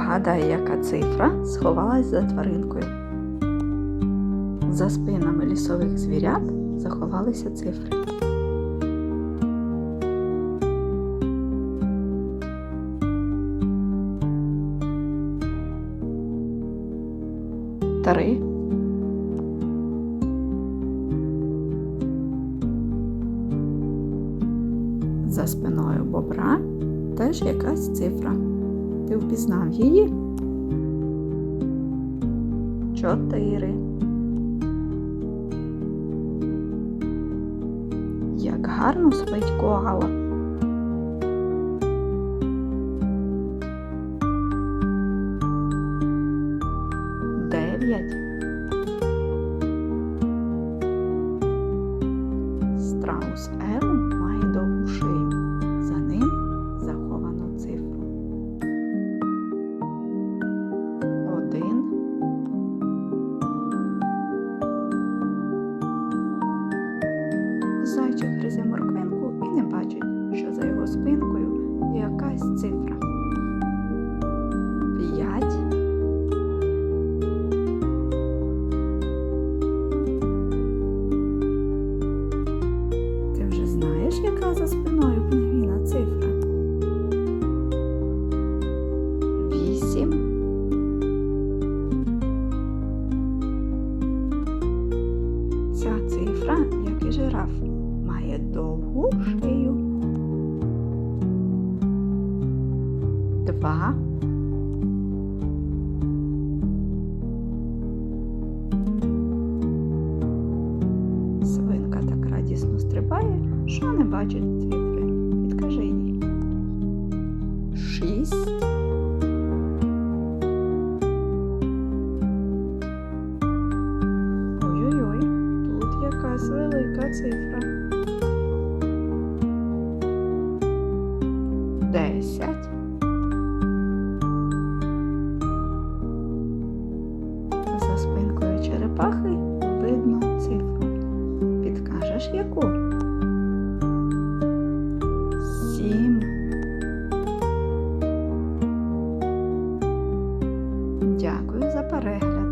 Вгадай, яка цифра сховалась за тваринкою. За спинами лісових звірят заховалися цифри. Три. За спиною бобра теж якась цифра. Ти впізнав її? Чотири. Як гарно спить коала. Дев'ять. Страус Елм Зайчик гризе морквинку і не бачить, що за його спинкою є якась цифра. П'ять. Ти вже знаєш, яка за спиною пінгвіна цифра? Вісім. Ця цифра, як і жираф, має довгу шию. Два. Свинка так радісно стрибає, що не бачить цифри. Підкажи їй. Шість. Ой-ой-ой, тут якась велика цифра. Десять. За спинкою черепахи видно цифру. Підкажеш яку? Сім. Дякую за перегляд.